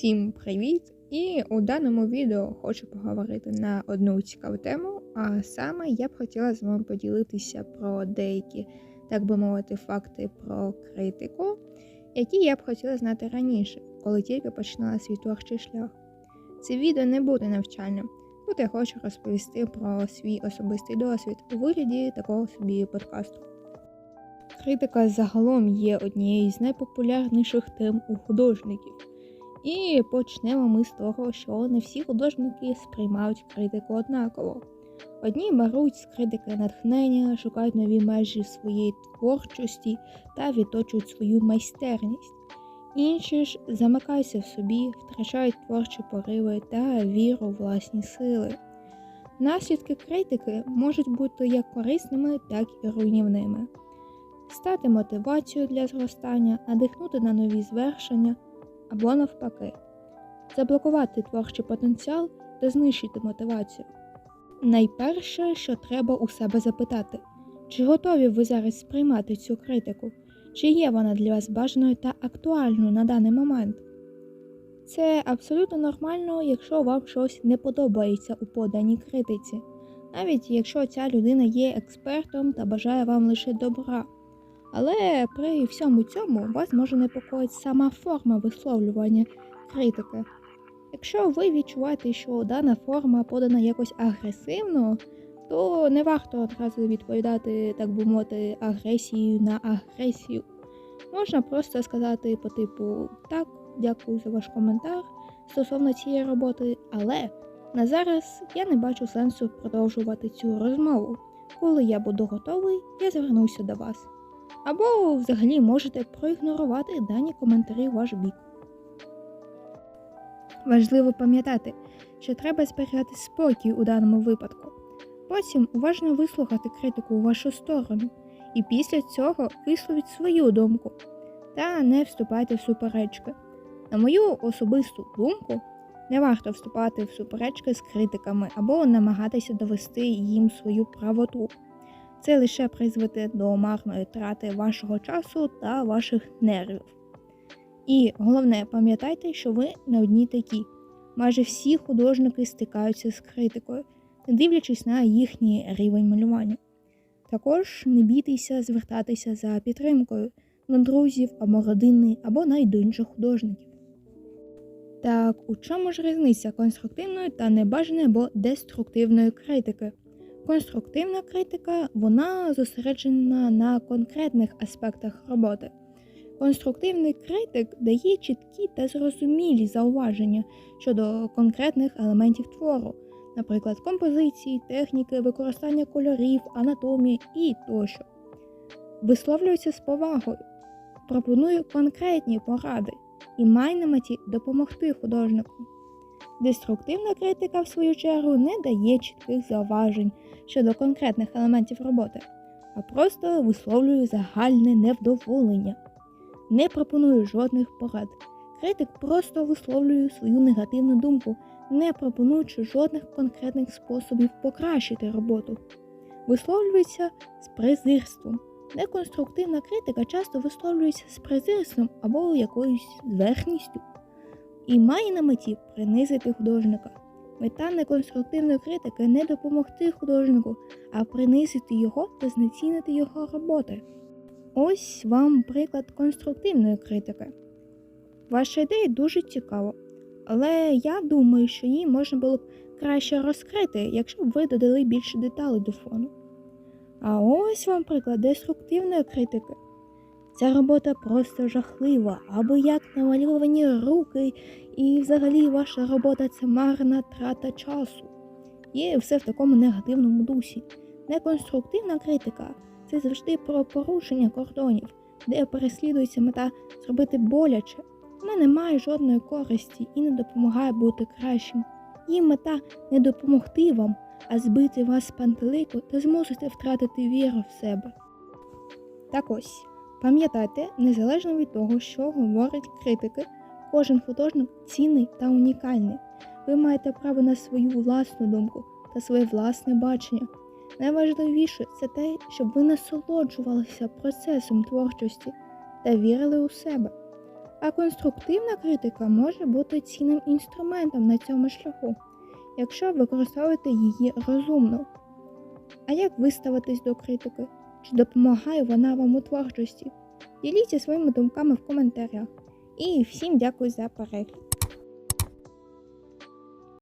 Всім привіт! І у даному відео хочу поговорити на одну цікаву тему. А саме я б хотіла з вами поділитися про деякі, так би мовити, факти про критику, які я б хотіла знати раніше, коли тільки починала свій творчий шлях. Це відео не буде навчальним. Тут я хочу розповісти про свій особистий досвід у вигляді такого собі подкасту. Критика загалом є однією з найпопулярніших тем у художників. І почнемо ми з того, що не всі художники сприймають критику однаково. Одні беруть з критики натхнення, шукають нові межі своєї творчості та відточують свою майстерність. Інші ж замикаються в собі, втрачають творчі пориви та віру у власні сили. Наслідки критики можуть бути як корисними, так і руйнівними. Стати мотивацією для зростання, надихнути на нові звершення або навпаки, заблокувати творчий потенціал та знищити мотивацію. Найперше, що треба у себе запитати, чи готові ви зараз сприймати цю критику, чи є вона для вас бажаною та актуальною на даний момент. Це абсолютно нормально, якщо вам щось не подобається у поданій критиці, навіть якщо ця людина є експертом та бажає вам лише добра. Але при всьому цьому вас може непокоїти сама форма висловлювання критики. Якщо ви відчуваєте, що дана форма подана якось агресивно, то не варто одразу відповідати, так би мовити, агресією на агресію. Можна просто сказати по типу так, дякую за ваш коментар стосовно цієї роботи, але на зараз я не бачу сенсу продовжувати цю розмову. Коли я буду готовий, я звернуся до вас. Або взагалі можете проігнорувати дані коментарі в ваш бік. Важливо пам'ятати, що треба зберігати спокій у даному випадку. Потім уважно вислухати критику у вашу сторону, і після цього висловіть свою думку та не вступайте в суперечки. На мою особисту думку, не варто вступати в суперечки з критиками або намагатися довести їм свою правоту. Це лише призведе до марної трати вашого часу та ваших нервів. І головне, пам'ятайте, що ви не одні такі. Майже всі художники стикаються з критикою, не дивлячись на їхній рівень малювання. Також не бійтеся звертатися за підтримкою на друзів або родини, або навіть до інших художників. Так, у чому ж різниця конструктивної та небажаної або деструктивної критики? Конструктивна критика вона зосереджена на конкретних аспектах роботи. Конструктивний критик дає чіткі та зрозумілі зауваження щодо конкретних елементів твору, наприклад, композиції, техніки, використання кольорів, анатомії і тощо. Висловлюється з повагою, пропонує конкретні поради і має на меті допомогти художнику. Деструктивна критика, в свою чергу, не дає чітких зауважень щодо конкретних елементів роботи, а просто висловлює загальне невдоволення, не пропонує жодних порад. Критик просто висловлює свою негативну думку, не пропонуючи жодних конкретних способів покращити роботу, висловлюється з презирством. Неконструктивна критика часто висловлюється з презирством або якоюсь зверхністю і має на меті принизити художника. Мета неконструктивної критики не допомогти художнику, а принизити його та знецінити його роботи. Ось вам приклад конструктивної критики. Ваша ідея дуже цікава, але я думаю, що її можна було б краще розкрити, якщо б ви додали більше деталей до фону. А ось вам приклад деструктивної критики. Ця робота просто жахлива, або як намальовані руки, і взагалі ваша робота це марна трата часу. І все в такому негативному дусі. Неконструктивна критика це завжди про порушення кордонів, де переслідується мета зробити боляче. Вона не має жодної користі і не допомагає бути кращим. Її мета не допомогти вам, а збити вас з пантелику та змусити втратити віру в себе. Так ось. Пам'ятайте, незалежно від того, що говорять критики, кожен художник цінний та унікальний. Ви маєте право на свою власну думку та своє власне бачення. Найважливіше це те, щоб ви насолоджувалися процесом творчості та вірили у себе. А конструктивна критика може бути цінним інструментом на цьому шляху, якщо використовуєте її розумно. А як ви ставитесь до критики? Чи допомагає вона вам у творчості? Діліться своїми думками в коментарях. І всім дякую за перегляд.